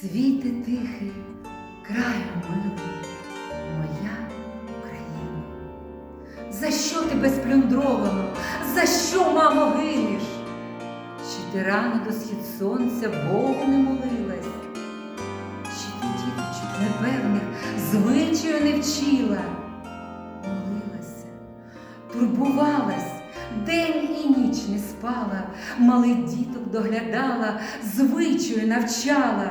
Світи тихий, краю милий, моя Україна. За що тебе сплюндровано? За що, мамо, гинеш? Чи ти рано до схід сонця Богу не молилась? Чи ти діточок непевних звичаю не вчила? Молилася, турбувалась, день і ніч не спала, малих діток доглядала, звичаю навчала.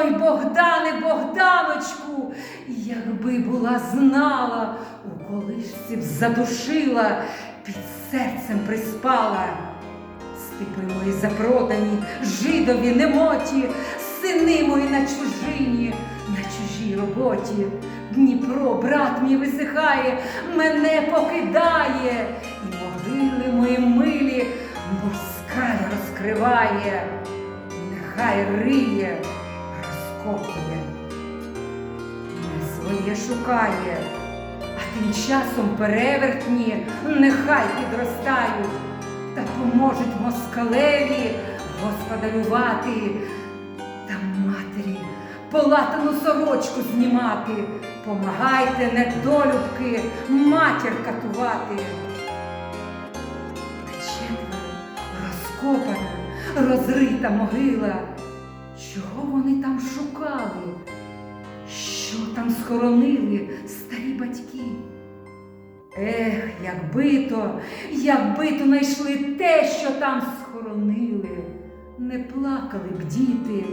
Ой, Богдане, Богданочку, якби була знала, у колишці б задушила, під серцем приспала. Степи мої запродані, жидові немоті, сини мої на чужині, на чужій роботі. Дніпро, брат мій висихає, мене покидає, і могили мої милі москаль розкриває, нехай риє, розкопує, своє шукає, а тим часом перевертні нехай підростають та поможуть москалеві господарювати та матері полатану сорочку знімати. Помагайте, недолюбки, матір катувати. Четверо розкопана, розрита могила. Чого вони там шукали? Що там схоронили старі батьки? Ех, якби то, якби то знайшли те, що там схоронили, не плакали б діти,